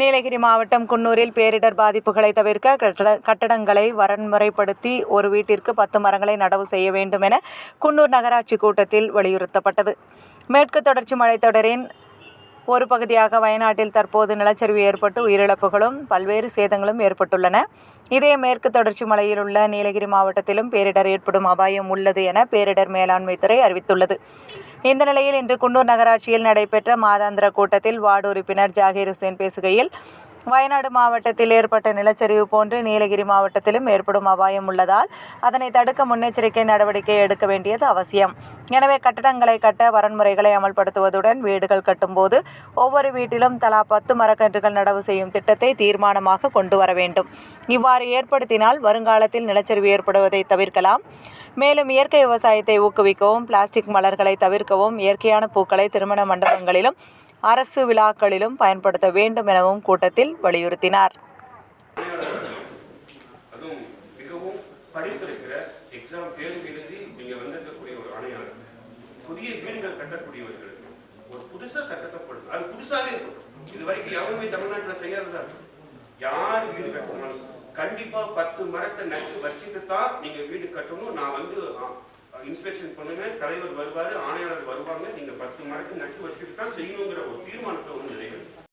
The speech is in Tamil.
நீலகிரி மாவட்டம் குன்னூரில் பேரிடர் பாதிப்புகளை தவிர்க்க கட்டட கட்டடங்களை வரன்முறைப்படுத்தி ஒரு வீட்டிற்கு பத்து மரங்களை நடவு செய்ய வேண்டும் என குன்னூர் நகராட்சி கூட்டத்தில் வலியுறுத்தப்பட்டது. மேற்கு தொடர்ச்சி மலைத்தொடரின் ஒரு பகுதியாக வயநாட்டில் தற்போது நிலச்சரிவு ஏற்பட்டு உயிரிழப்புகளும் பல்வேறு சேதங்களும் ஏற்பட்டுள்ளன. இதே மேற்கு தொடர்ச்சி மலையில் உள்ள நீலகிரி மாவட்டத்திலும் பேரிடர் ஏற்படும் அபாயம் உள்ளது என பேரிடர் மேலாண்மை துறை அறிவித்துள்ளது. இந்த நிலையில் இன்று குன்னூர் நகராட்சியில் நடைபெற்ற மாதாந்திர கூட்டத்தில் வார்டு உறுப்பினர் ஜாகீர் ஹுசேன் பேசுகையில் வயநாடு மாவட்டத்தில் ஏற்பட்ட நிலச்சரிவு போன்று நீலகிரி மாவட்டத்திலும் ஏற்படும் அபாயம் உள்ளதால் அதனை தடுக்க முன்னெச்சரிக்கை நடவடிக்கை எடுக்க வேண்டியது அவசியம். எனவே கட்டடங்களை கட்ட வரன்முறைகளை அமல்படுத்துவதுடன் வீடுகள் கட்டும்போது ஒவ்வொரு வீட்டிலும் தலா பத்து மரக்கன்றுகள் நடவு செய்யும் திட்டத்தை தீர்மானமாக கொண்டு வர வேண்டும். இவ்வாறு ஏற்படுத்தினால் வருங்காலத்தில் நிலச்சரிவு ஏற்படுவதை தவிர்க்கலாம். மேலும் இயற்கை விவசாயத்தை ஊக்குவிக்கவும் பிளாஸ்டிக் மலர்களை தவிர்க்கவும் இயற்கையான பூக்களை திருமண மண்டபங்களிலும் அரசு விழாக்களிலும் பயன்படுத்த வேண்டும் எனவும் கூட்டத்தில் வலியுறுத்தினார். படித்திருக்கிற எக்ஸாம் தேர்வு எழுதி நீங்க வந்திருக்கக்கூடிய ஒரு ஆணையாளர். புதிய வீடுகள் கட்டக்கூடியவர்களுக்கு ஒரு புதுசா சட்டத்தை போடுது அது புதுசாவே இருக்கும் இது வரைக்கும் யாருமே தமிழ்நாட்டில் செய்யறதா யார் வீடு கட்டணும் கண்டிப்பா பத்து மரத்தை நட்டு வச்சுட்டு தான் நீங்க வீடு கட்டணும். நான் வந்து இன்ஸ்பெக்ஷன் பண்ணுங்க தலைவர் வருவாரு ஆணையாளர் வருவாங்க நீங்க பத்து மரத்தை நட்டு வச்சுட்டு தான் செய்யணுங்கிற ஒரு தீர்மானத்தை வந்து நிறைவேற்றும்